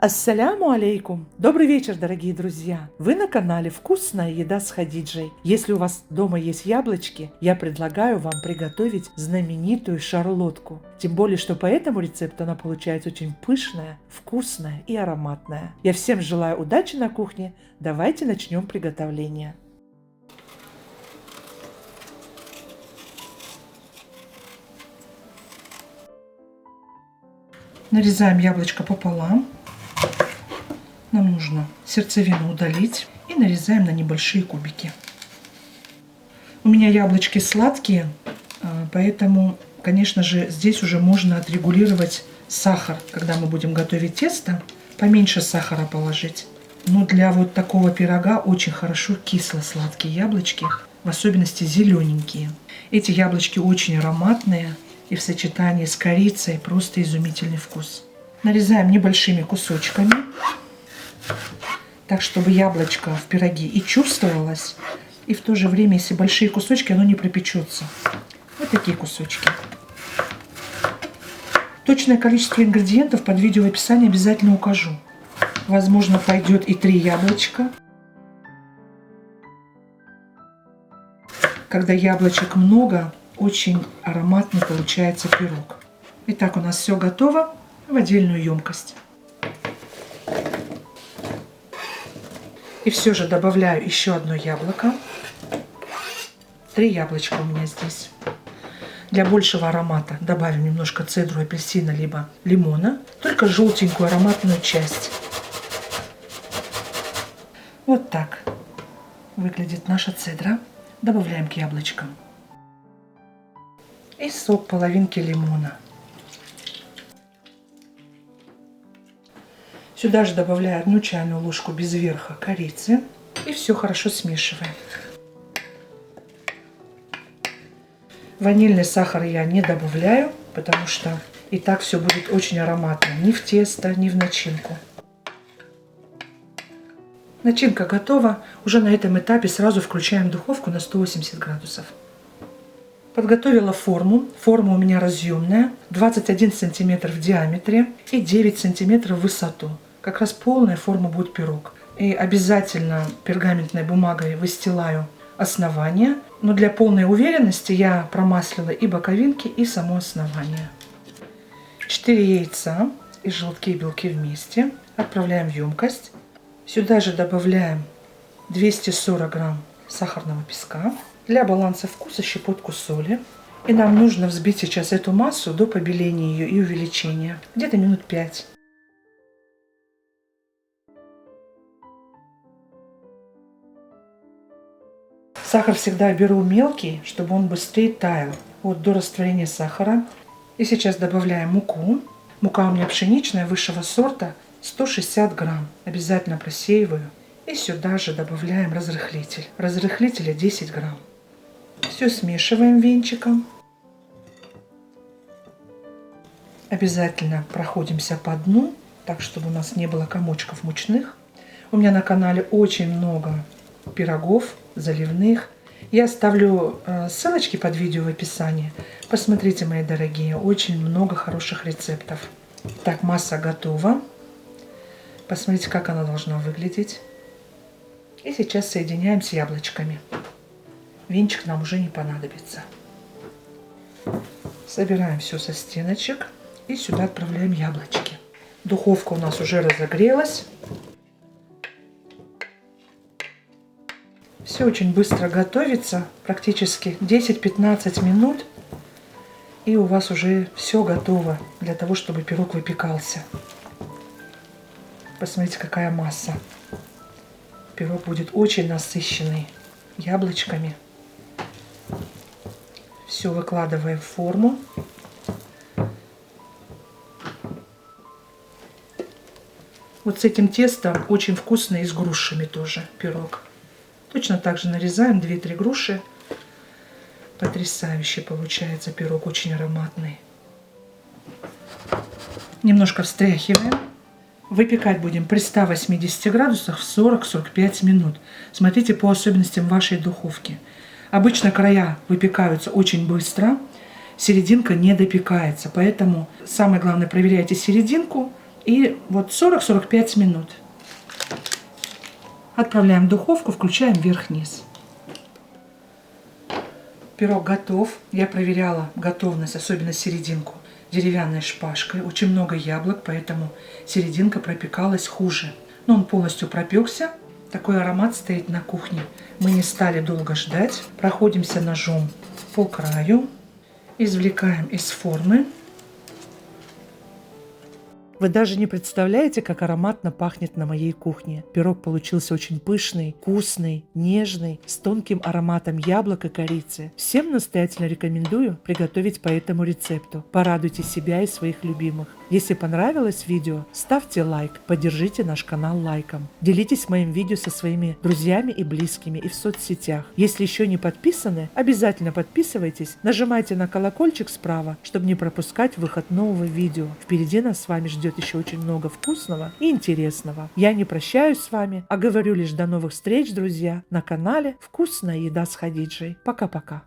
Ассаляму алейкум! Добрый вечер, дорогие друзья! Вы на канале «Вкусная еда с Хадиджей». Если у вас дома есть яблочки, я предлагаю вам приготовить знаменитую шарлотку. Тем более, что по этому рецепту она получается очень пышная, вкусная и ароматная. Я всем желаю удачи на кухне. Давайте начнем приготовление. Нарезаем яблочко пополам. Нам нужно сердцевину удалить и нарезаем на небольшие кубики. У меня яблочки сладкие, а, поэтому, конечно же, здесь уже можно отрегулировать сахар, когда мы будем готовить тесто, поменьше сахара положить. Но для вот такого пирога очень хорошо кисло-сладкие яблочки, в особенности зелененькие. Эти яблочки очень ароматные и в сочетании с корицей просто изумительный вкус. Нарезаем небольшими кусочками так, чтобы яблочко в пироге и чувствовалось, и в то же время, если большие кусочки, оно не пропечется. Вот такие кусочки. Точное количество ингредиентов под видео в описании обязательно укажу. Возможно, пойдет и три яблочка. Когда яблочек много, очень ароматный получается пирог. Итак, у нас все готово в отдельную емкость. И все же добавляю еще одно яблоко. Три яблочка у меня здесь. Для большего аромата добавим немножко цедру апельсина либо лимона. Только желтенькую ароматную часть. Вот так выглядит наша цедра. Добавляем к яблочкам. И сок половинки лимона. Сюда же добавляю одну чайную ложку без верха корицы. И все хорошо смешиваем. Ванильный сахар я не добавляю, потому что и так все будет очень ароматно. Ни в тесто, ни в начинку. Начинка готова. Уже на этом этапе сразу включаем духовку на 180 градусов. Подготовила форму. Форма у меня разъемная. 21 сантиметр в диаметре и 9 сантиметров в высоту как раз полная форма будет пирог. И обязательно пергаментной бумагой выстилаю основание. Но для полной уверенности я промаслила и боковинки, и само основание. 4 яйца и желтки и белки вместе. Отправляем в емкость. Сюда же добавляем 240 грамм сахарного песка. Для баланса вкуса щепотку соли. И нам нужно взбить сейчас эту массу до побеления ее и увеличения. Где-то минут 5. Сахар всегда беру мелкий, чтобы он быстрее таял. Вот до растворения сахара. И сейчас добавляем муку. Мука у меня пшеничная, высшего сорта, 160 грамм. Обязательно просеиваю. И сюда же добавляем разрыхлитель. Разрыхлителя 10 грамм. Все смешиваем венчиком. Обязательно проходимся по дну, так чтобы у нас не было комочков мучных. У меня на канале очень много пирогов, заливных. Я оставлю э, ссылочки под видео в описании. Посмотрите, мои дорогие, очень много хороших рецептов. Так, масса готова. Посмотрите, как она должна выглядеть. И сейчас соединяем с яблочками. Венчик нам уже не понадобится. Собираем все со стеночек и сюда отправляем яблочки. Духовка у нас уже разогрелась. Все очень быстро готовится, практически 10-15 минут. И у вас уже все готово для того, чтобы пирог выпекался. Посмотрите, какая масса. Пирог будет очень насыщенный яблочками. Все выкладываем в форму. Вот с этим тестом очень вкусный и с грушами тоже пирог. Точно так же нарезаем 2-3 груши. Потрясающий получается пирог, очень ароматный. Немножко встряхиваем. Выпекать будем при 180 градусах в 40-45 минут. Смотрите по особенностям вашей духовки. Обычно края выпекаются очень быстро, серединка не допекается. Поэтому самое главное проверяйте серединку И вот 40-45 минут. Отправляем в духовку, включаем вверх-вниз. Пирог готов. Я проверяла готовность, особенно серединку, деревянной шпажкой. Очень много яблок, поэтому серединка пропекалась хуже. Но он полностью пропекся. Такой аромат стоит на кухне. Мы не стали долго ждать. Проходимся ножом по краю. Извлекаем из формы. Вы даже не представляете, как ароматно пахнет на моей кухне. Пирог получился очень пышный, вкусный, нежный, с тонким ароматом яблок и корицы. Всем настоятельно рекомендую приготовить по этому рецепту. Порадуйте себя и своих любимых. Если понравилось видео, ставьте лайк, поддержите наш канал лайком. Делитесь моим видео со своими друзьями и близкими и в соцсетях. Если еще не подписаны, обязательно подписывайтесь, нажимайте на колокольчик справа, чтобы не пропускать выход нового видео. Впереди нас с вами ждет еще очень много вкусного и интересного. Я не прощаюсь с вами, а говорю лишь до новых встреч, друзья, на канале «Вкусная еда с Хадиджей». Пока-пока.